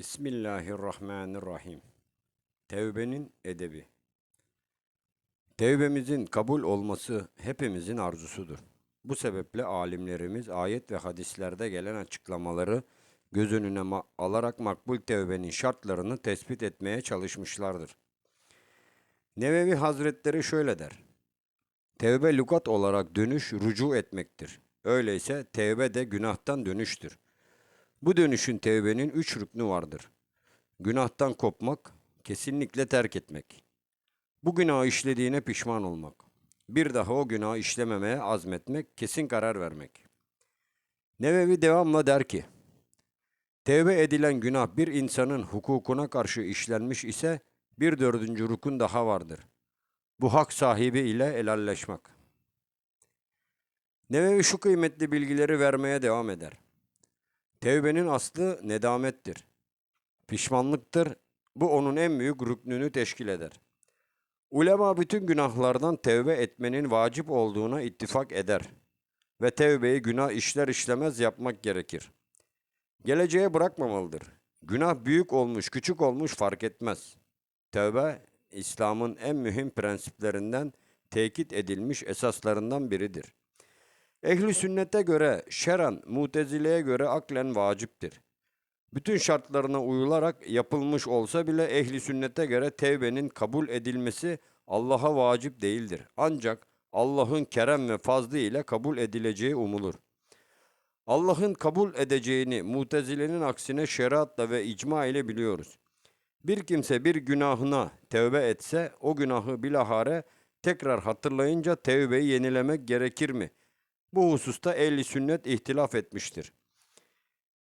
Bismillahirrahmanirrahim. Tevbenin edebi. Tevbemizin kabul olması hepimizin arzusudur. Bu sebeple alimlerimiz ayet ve hadislerde gelen açıklamaları göz önüne ma- alarak makbul tevbenin şartlarını tespit etmeye çalışmışlardır. Nevevi Hazretleri şöyle der. Tevbe lügat olarak dönüş, rucu etmektir. Öyleyse tevbe de günahtan dönüştür. Bu dönüşün tevbenin üç rüknü vardır. Günahtan kopmak, kesinlikle terk etmek. Bu günahı işlediğine pişman olmak. Bir daha o günahı işlememeye azmetmek, kesin karar vermek. Nevevi devamla der ki, Tevbe edilen günah bir insanın hukukuna karşı işlenmiş ise bir dördüncü rukun daha vardır. Bu hak sahibi ile helalleşmek. Nevevi şu kıymetli bilgileri vermeye devam eder. Tevbenin aslı nedamettir. Pişmanlıktır. Bu onun en büyük rüknünü teşkil eder. Ulema bütün günahlardan tevbe etmenin vacip olduğuna ittifak eder ve tevbeyi günah işler işlemez yapmak gerekir. Geleceğe bırakmamalıdır. Günah büyük olmuş, küçük olmuş fark etmez. Tevbe, İslam'ın en mühim prensiplerinden, tekit edilmiş esaslarından biridir. Ehli sünnete göre şeran, mutezileye göre aklen vaciptir. Bütün şartlarına uyularak yapılmış olsa bile ehli sünnete göre tevbenin kabul edilmesi Allah'a vacip değildir. Ancak Allah'ın kerem ve fazlı ile kabul edileceği umulur. Allah'ın kabul edeceğini mutezilenin aksine şeriatla ve icma ile biliyoruz. Bir kimse bir günahına tevbe etse o günahı bilahare tekrar hatırlayınca tevbeyi yenilemek gerekir mi? Bu hususta ehli sünnet ihtilaf etmiştir.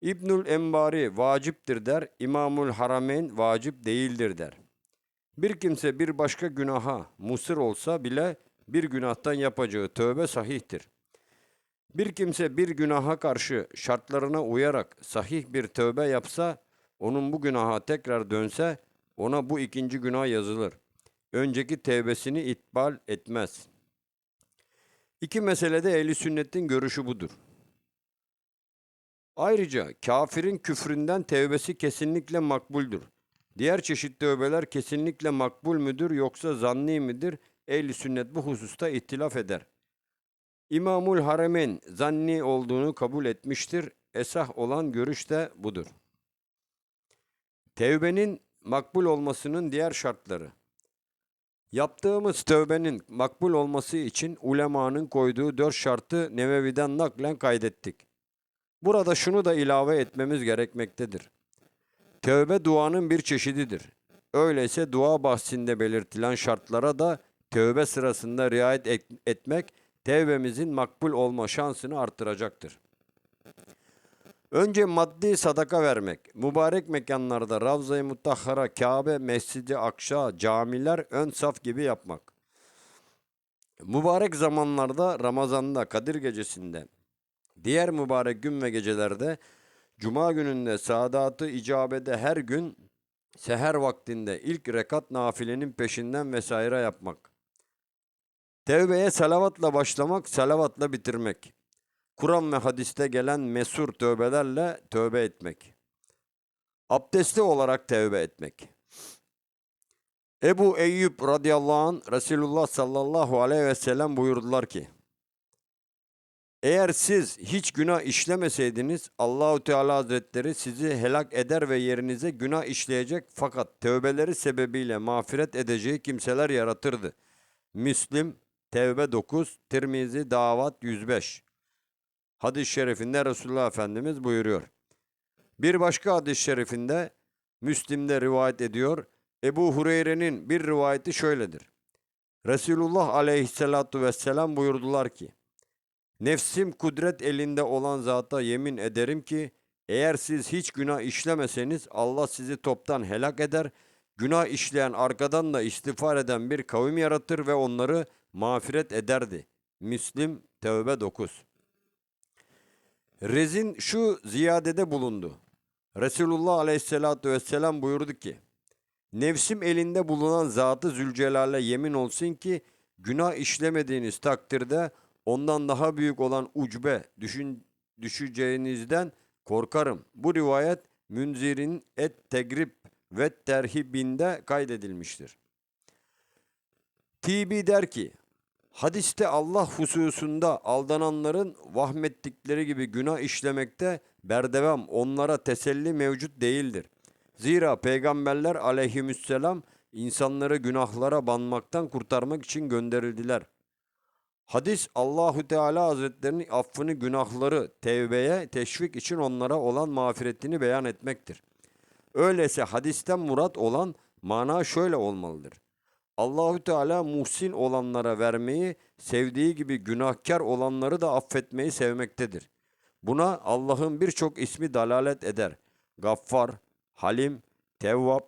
İbnül Embari vaciptir der, İmamul Harameyn vacip değildir der. Bir kimse bir başka günaha musır olsa bile bir günahtan yapacağı tövbe sahihtir. Bir kimse bir günaha karşı şartlarına uyarak sahih bir tövbe yapsa, onun bu günaha tekrar dönse, ona bu ikinci günah yazılır. Önceki tevbesini itbal etmez. İki meselede ehli sünnetin görüşü budur. Ayrıca kafirin küfründen tevbesi kesinlikle makbuldür. Diğer çeşit tövbeler kesinlikle makbul müdür yoksa zanni midir? Ehli sünnet bu hususta ihtilaf eder. İmamul Haremeyn zanni olduğunu kabul etmiştir. Esah olan görüş de budur. Tevbenin makbul olmasının diğer şartları. Yaptığımız tövbenin makbul olması için ulemanın koyduğu dört şartı Nevevi'den naklen kaydettik. Burada şunu da ilave etmemiz gerekmektedir. Tövbe duanın bir çeşididir. Öyleyse dua bahsinde belirtilen şartlara da tövbe sırasında riayet et- etmek tevbemizin makbul olma şansını arttıracaktır. Önce maddi sadaka vermek, mübarek mekanlarda Ravza-i Mutahhara, Kabe, Mescid-i Akşa, camiler ön saf gibi yapmak. Mübarek zamanlarda Ramazan'da, Kadir Gecesi'nde, diğer mübarek gün ve gecelerde, Cuma gününde, saadatı icabede her gün, seher vaktinde ilk rekat nafilenin peşinden vesaire yapmak. Tevbeye salavatla başlamak, salavatla bitirmek. Kur'an ve hadiste gelen mesur tövbelerle tövbe etmek. Abdestli olarak tövbe etmek. Ebu Eyyub radıyallahu an Resulullah sallallahu aleyhi ve sellem buyurdular ki: Eğer siz hiç günah işlemeseydiniz Allahu Teala Hazretleri sizi helak eder ve yerinize günah işleyecek fakat tövbeleri sebebiyle mağfiret edeceği kimseler yaratırdı. Müslim Tevbe 9, Tirmizi Davat 105. Hadis-i şerifinde Resulullah Efendimiz buyuruyor. Bir başka hadis-i şerifinde Müslim'de rivayet ediyor. Ebu Hureyre'nin bir rivayeti şöyledir. Resulullah aleyhissalatu vesselam buyurdular ki, Nefsim kudret elinde olan zata yemin ederim ki, eğer siz hiç günah işlemeseniz Allah sizi toptan helak eder, günah işleyen arkadan da istiğfar eden bir kavim yaratır ve onları mağfiret ederdi. Müslim Tevbe 9 Rezin şu ziyadede bulundu. Resulullah Aleyhisselatü Vesselam buyurdu ki, Nefsim elinde bulunan Zatı Zülcelal'e yemin olsun ki, günah işlemediğiniz takdirde ondan daha büyük olan ucbe düşün, düşeceğinizden korkarım. Bu rivayet Münzir'in Et Tegrib ve Terhibinde kaydedilmiştir. Tibi der ki, hadiste Allah hususunda aldananların vahmettikleri gibi günah işlemekte berdevam onlara teselli mevcut değildir. Zira peygamberler aleyhisselam insanları günahlara banmaktan kurtarmak için gönderildiler. Hadis Allahu Teala Hazretlerinin affını, günahları tevbeye teşvik için onlara olan mağfiretini beyan etmektir. Öyleyse hadisten murat olan mana şöyle olmalıdır. Allahü Teala muhsin olanlara vermeyi, sevdiği gibi günahkar olanları da affetmeyi sevmektedir. Buna Allah'ın birçok ismi dalalet eder. Gaffar, Halim, Tevvab,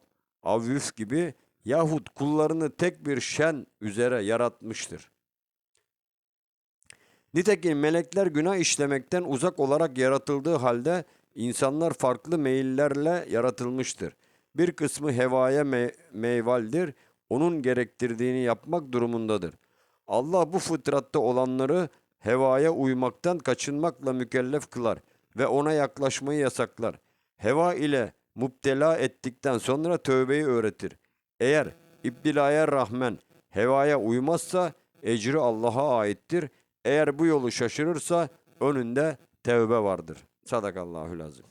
Avvüf gibi yahut kullarını tek bir şen üzere yaratmıştır. Nitekim melekler günah işlemekten uzak olarak yaratıldığı halde insanlar farklı meyillerle yaratılmıştır. Bir kısmı hevaya me- meyvaldir, onun gerektirdiğini yapmak durumundadır. Allah bu fıtratta olanları hevaya uymaktan kaçınmakla mükellef kılar ve ona yaklaşmayı yasaklar. Heva ile muptela ettikten sonra tövbeyi öğretir. Eğer iptilaya rahmen hevaya uymazsa ecri Allah'a aittir. Eğer bu yolu şaşırırsa önünde tevbe vardır. Sadakallahül azim.